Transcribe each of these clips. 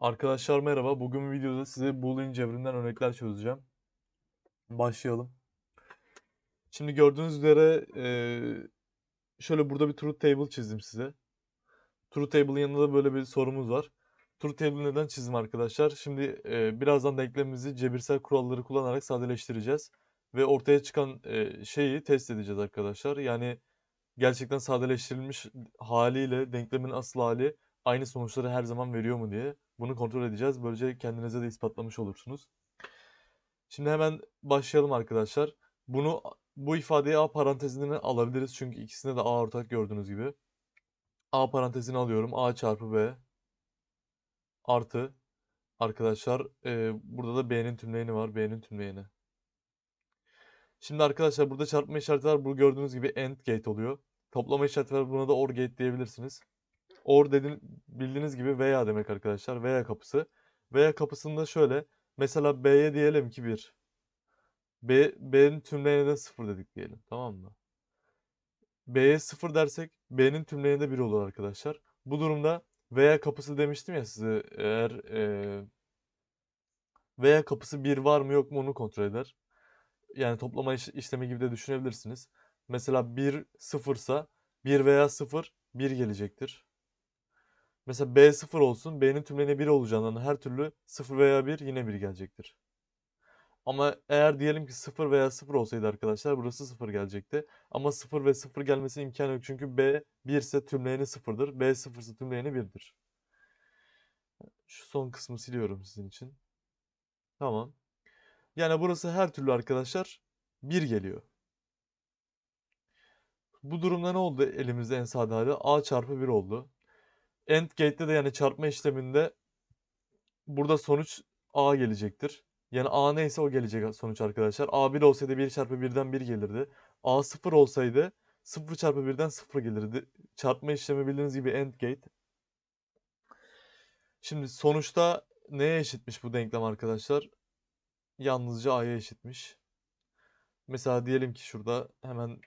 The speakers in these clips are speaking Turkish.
Arkadaşlar merhaba. Bugün videoda size Boolean cebrinden örnekler çözeceğim. Başlayalım. Şimdi gördüğünüz üzere şöyle burada bir truth table çizdim size. Truth table'ın yanında da böyle bir sorumuz var. Truth table neden çizdim arkadaşlar? Şimdi birazdan denklemimizi cebirsel kuralları kullanarak sadeleştireceğiz. Ve ortaya çıkan şeyi test edeceğiz arkadaşlar. Yani gerçekten sadeleştirilmiş haliyle denklemin asıl hali aynı sonuçları her zaman veriyor mu diye bunu kontrol edeceğiz. Böylece kendinize de ispatlamış olursunuz. Şimdi hemen başlayalım arkadaşlar. Bunu bu ifadeyi A parantezine alabiliriz çünkü ikisinde de A ortak gördüğünüz gibi. A parantezini alıyorum. A çarpı B artı arkadaşlar e, burada da B'nin tümleyeni var. B'nin tümleyeni. Şimdi arkadaşlar burada çarpma işareti var. Bu gördüğünüz gibi AND gate oluyor. Toplama işareti var. Buna da OR gate diyebilirsiniz. OR dediğin, bildiğiniz gibi veya demek arkadaşlar. Veya kapısı. Veya kapısında şöyle. Mesela B'ye diyelim ki 1. B, B'nin tümleyeni de 0 dedik diyelim. Tamam mı? B'ye 0 dersek B'nin tümleyeni de 1 olur arkadaşlar. Bu durumda veya kapısı demiştim ya size eğer eee veya kapısı 1 var mı yok mu onu kontrol eder. Yani toplama iş- işlemi gibi de düşünebilirsiniz. Mesela 1 0 ise 1 veya 0 1 gelecektir. Mesela B 0 olsun. B'nin tümleyeni 1 olacağından her türlü 0 veya 1 yine 1 gelecektir. Ama eğer diyelim ki 0 veya 0 olsaydı arkadaşlar burası 0 gelecekti. Ama 0 ve 0 gelmesi imkanı yok. Çünkü B 1 ise tümleyeni 0'dır. B 0 ise tümleyeni 1'dir. Şu son kısmı siliyorum sizin için. Tamam. Yani burası her türlü arkadaşlar 1 geliyor. Bu durumda ne oldu elimizde en sade hali? A çarpı 1 oldu. AND gate'de de yani çarpma işleminde burada sonuç A gelecektir. Yani A neyse o gelecek sonuç arkadaşlar. A1 olsaydı 1 çarpı 1'den 1 gelirdi. A0 olsaydı 0 çarpı 1'den 0 gelirdi. Çarpma işlemi bildiğiniz gibi AND gate. Şimdi sonuçta neye eşitmiş bu denklem arkadaşlar? Yalnızca A'ya eşitmiş. Mesela diyelim ki şurada hemen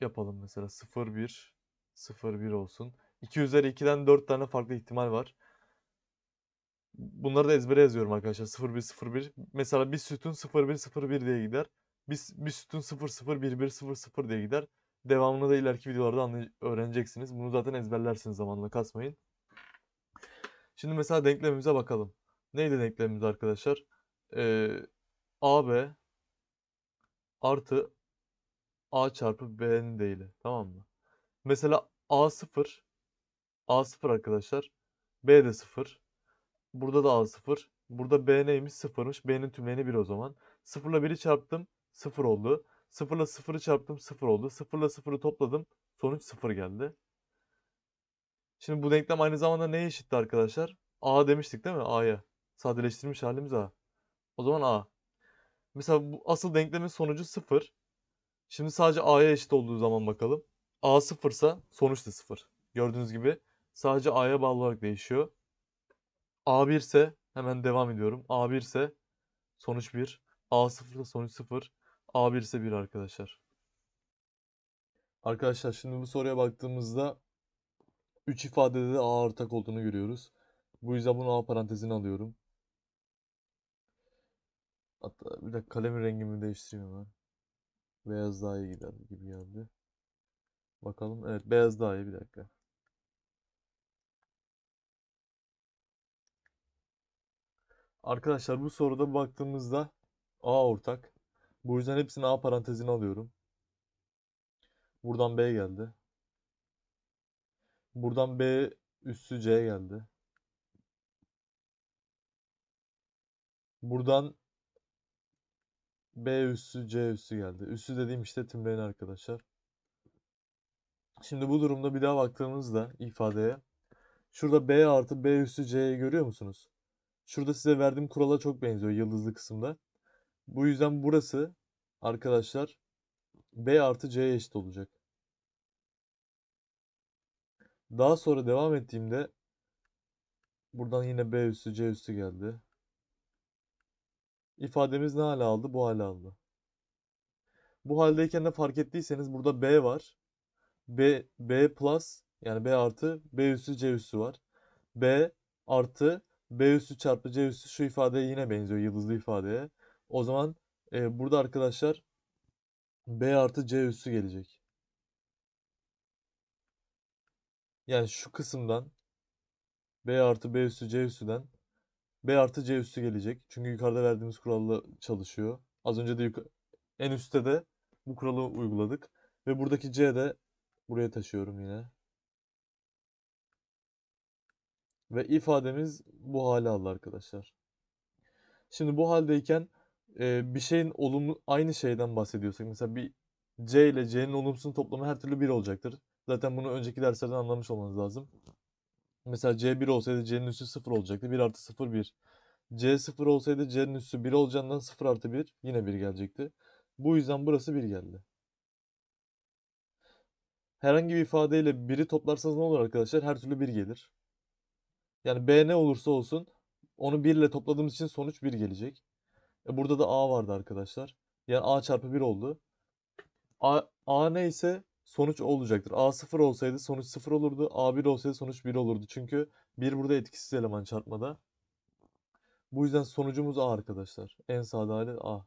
yapalım mesela 0 1 0 1 olsun. 2 üzeri 2'den 4 tane farklı ihtimal var. Bunları da ezbere yazıyorum arkadaşlar. 0 1 0 1. Mesela bir sütun 0 1 0 1 diye gider. Bir, bir sütun 0 0 1 1 0 0 diye gider. Devamını da ileriki videolarda öğreneceksiniz. Bunu zaten ezberlersiniz zamanla kasmayın. Şimdi mesela denklemimize bakalım. Neydi denklemimiz arkadaşlar? Ee, AB artı A çarpı B'nin değili. Tamam mı? Mesela A0 A0 arkadaşlar. B de 0. Burada da A0. Burada B neymiş? 0'mış. B'nin tümleyeni 1 o zaman. 0 ile 1'i çarptım. 0 oldu. 0 ile 0'ı çarptım. 0 oldu. 0 ile 0'ı topladım. Sonuç 0 geldi. Şimdi bu denklem aynı zamanda neye eşitti arkadaşlar? A demiştik değil mi? A'ya. Sadeleştirilmiş halimiz A. O zaman A. Mesela bu asıl denklemin sonucu 0. Şimdi sadece A'ya eşit olduğu zaman bakalım. A 0 ise sonuç da 0. Gördüğünüz gibi sadece A'ya bağlı olarak değişiyor. A1 ise hemen devam ediyorum. A1 ise sonuç 1. A0 ise sonuç 0. A1 ise 1 arkadaşlar. Arkadaşlar şimdi bu soruya baktığımızda 3 ifadede de A ortak olduğunu görüyoruz. Bu yüzden bunu A parantezine alıyorum. Hatta bir dakika kalemin rengimi değiştireyim hemen. Beyaz daha iyi gider gibi geldi. Bakalım. Evet beyaz daha iyi bir dakika. Arkadaşlar bu soruda baktığımızda A ortak. Bu yüzden hepsini A parantezine alıyorum. Buradan B geldi. Buradan B üssü C geldi. Buradan B üssü C üssü geldi. Üssü dediğim işte tümleyen arkadaşlar. Şimdi bu durumda bir daha baktığımızda ifadeye şurada B artı B üssü C'yi görüyor musunuz? Şurada size verdiğim kurala çok benziyor yıldızlı kısımda. Bu yüzden burası arkadaşlar B artı C'ye eşit olacak. Daha sonra devam ettiğimde buradan yine B üssü C üssü geldi. İfademiz ne hale aldı? Bu hale aldı. Bu haldeyken de fark ettiyseniz burada B var. B, B plus yani B artı B üssü C üssü var. B artı B üssü çarpı C üssü şu ifadeye yine benziyor yıldızlı ifadeye. O zaman e, burada arkadaşlar B artı C üssü gelecek. Yani şu kısımdan B artı B üssü C üssüden B artı C üssü gelecek. Çünkü yukarıda verdiğimiz kuralla çalışıyor. Az önce de en üstte de bu kuralı uyguladık. Ve buradaki C de buraya taşıyorum yine. Ve ifademiz bu hale aldı arkadaşlar. Şimdi bu haldeyken e, bir şeyin olumlu aynı şeyden bahsediyorsak mesela bir C ile C'nin olumsuzun toplamı her türlü 1 olacaktır. Zaten bunu önceki derslerden anlamış olmanız lazım. Mesela C 1 olsaydı C'nin üssü 0 olacaktı. 1 artı 0 1. C 0 olsaydı C'nin üssü 1 olacağından 0 artı 1 yine 1 gelecekti. Bu yüzden burası 1 geldi. Herhangi bir ifadeyle 1'i toplarsanız ne olur arkadaşlar? Her türlü 1 gelir. Yani B ne olursa olsun onu 1 ile topladığımız için sonuç 1 gelecek. E burada da A vardı arkadaşlar. Yani A çarpı 1 oldu. A, A neyse sonuç o olacaktır. A 0 olsaydı sonuç 0 olurdu. A 1 olsaydı sonuç 1 olurdu. Çünkü 1 burada etkisiz eleman çarpmada. Bu yüzden sonucumuz A arkadaşlar. En sade hali A.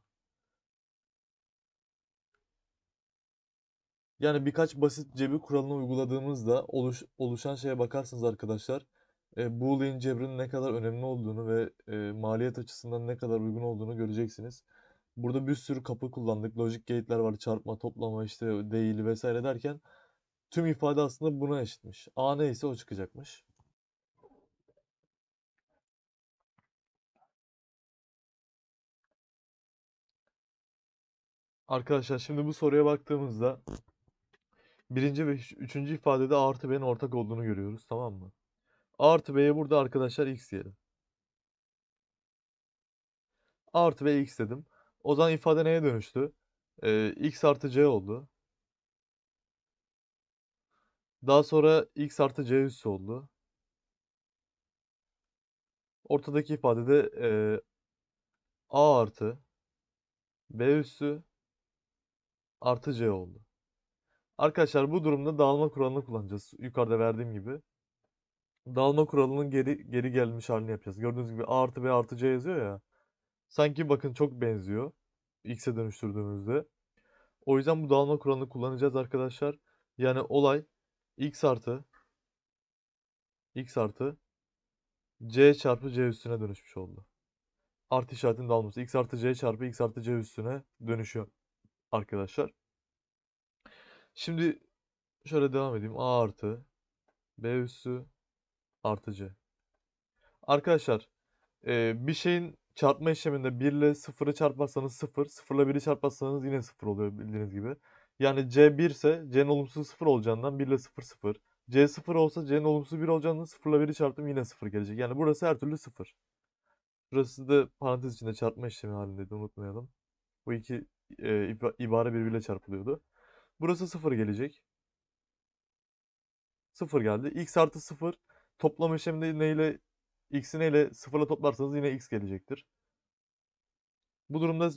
Yani birkaç basit cebir kuralını uyguladığımızda oluş, oluşan şeye bakarsanız arkadaşlar e, Boolean cebrinin ne kadar önemli olduğunu ve e, maliyet açısından ne kadar uygun olduğunu göreceksiniz. Burada bir sürü kapı kullandık. Logic gate'ler var. Çarpma, toplama, işte değil vesaire derken tüm ifade aslında buna eşitmiş. A neyse o çıkacakmış. Arkadaşlar şimdi bu soruya baktığımızda birinci ve üç- üçüncü ifadede A artı B'nin ortak olduğunu görüyoruz. Tamam mı? Artı B'ye burada arkadaşlar x diyelim. Artı B x dedim. O zaman ifade neye dönüştü? Ee, x artı c oldu. Daha sonra x artı c üssü oldu. Ortadaki ifadede e, a artı b üssü artı c oldu. Arkadaşlar bu durumda dağılma kuralını kullanacağız. Yukarıda verdiğim gibi. Dağılma kuralının geri geri gelmiş halini yapacağız. Gördüğünüz gibi a artı b artı c yazıyor ya. Sanki bakın çok benziyor. X'e dönüştürdüğümüzde. O yüzden bu dağılma kuralını kullanacağız arkadaşlar. Yani olay x artı x artı c çarpı c üstüne dönüşmüş oldu. Artı işaretinin dağılması. x artı c çarpı x artı c üstüne dönüşüyor arkadaşlar. Şimdi şöyle devam edeyim. a artı b üssü artı c. Arkadaşlar e, bir şeyin çarpma işleminde 1 ile 0'ı çarparsanız 0, 0 ile 1'i çarparsanız yine 0 oluyor bildiğiniz gibi. Yani c 1 ise c'nin olumsuz 0 olacağından 1 ile 0 0. c 0 olsa c'nin olumsuz 1 olacağından 0 ile 1'i çarptım yine 0 gelecek. Yani burası her türlü 0. Burası da parantez içinde çarpma işlemi halindeydi unutmayalım. Bu iki e, iba- ibare birbiriyle çarpılıyordu. Burası 0 gelecek. 0 geldi. x artı 0 toplam işleminde neyle x'i neyle 0 ile toplarsanız yine x gelecektir. Bu durumda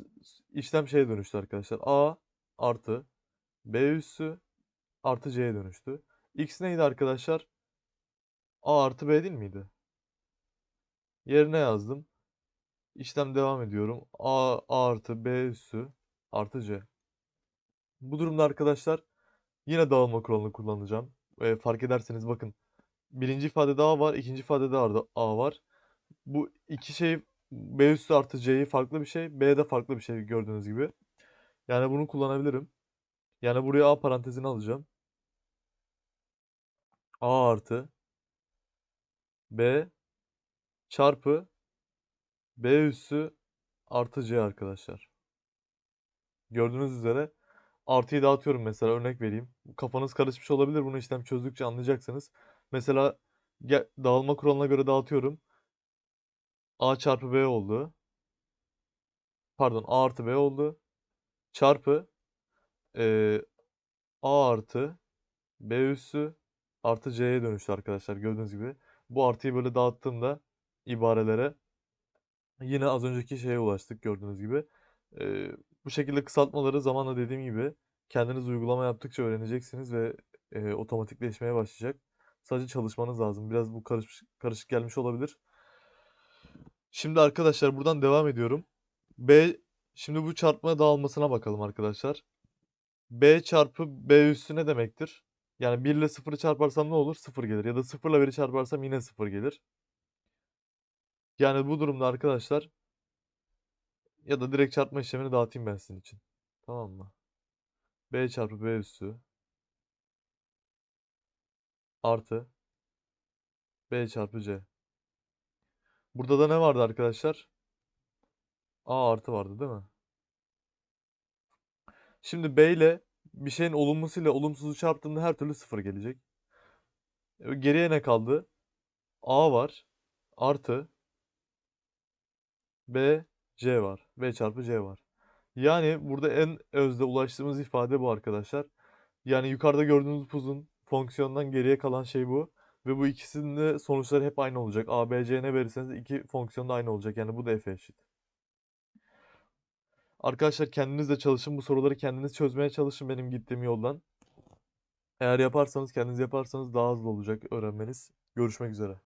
işlem şeye dönüştü arkadaşlar. a artı b üssü artı c'ye dönüştü. x neydi arkadaşlar? a artı b değil miydi? Yerine yazdım. İşlem devam ediyorum. a, a artı b üssü artı c. Bu durumda arkadaşlar yine dağılma kuralını kullanacağım. E, fark ederseniz bakın. Birinci ifadede A var, ikinci ifadede A A var. Bu iki şey B üssü artı C'yi farklı bir şey, B'de farklı bir şey gördüğünüz gibi. Yani bunu kullanabilirim. Yani buraya A parantezini alacağım. A artı B çarpı B üssü artı C arkadaşlar. Gördüğünüz üzere artıyı dağıtıyorum mesela örnek vereyim. Kafanız karışmış olabilir bunu işlem çözdükçe anlayacaksınız. Mesela dağılma kuralına göre dağıtıyorum. A çarpı B oldu. Pardon A artı B oldu. Çarpı eee, A artı B üssü artı C'ye dönüştü arkadaşlar gördüğünüz gibi. Bu artıyı böyle dağıttığımda ibarelere yine az önceki şeye ulaştık gördüğünüz gibi. Eee, bu şekilde kısaltmaları zamanla dediğim gibi kendiniz uygulama yaptıkça öğreneceksiniz ve eee, otomatikleşmeye başlayacak. Sadece çalışmanız lazım. Biraz bu karışık, karışık gelmiş olabilir. Şimdi arkadaşlar buradan devam ediyorum. B şimdi bu çarpma dağılmasına bakalım arkadaşlar. B çarpı B üssü ne demektir? Yani 1 ile 0'ı çarparsam ne olur? 0 gelir. Ya da 0 ile 1'i çarparsam yine 0 gelir. Yani bu durumda arkadaşlar ya da direkt çarpma işlemini dağıtayım ben sizin için. Tamam mı? B çarpı B üssü artı B çarpı C. Burada da ne vardı arkadaşlar? A artı vardı değil mi? Şimdi B ile bir şeyin olumlusu ile olumsuzu çarptığında her türlü sıfır gelecek. E, Geriye ne kaldı? A var artı B C var. B çarpı C var. Yani burada en özde ulaştığımız ifade bu arkadaşlar. Yani yukarıda gördüğünüz puzun fonksiyondan geriye kalan şey bu. Ve bu ikisinin de sonuçları hep aynı olacak. A, B, C ne verirseniz iki fonksiyon da aynı olacak. Yani bu da F'e eşit. Arkadaşlar kendiniz de çalışın. Bu soruları kendiniz çözmeye çalışın benim gittiğim yoldan. Eğer yaparsanız, kendiniz yaparsanız daha hızlı olacak öğrenmeniz. Görüşmek üzere.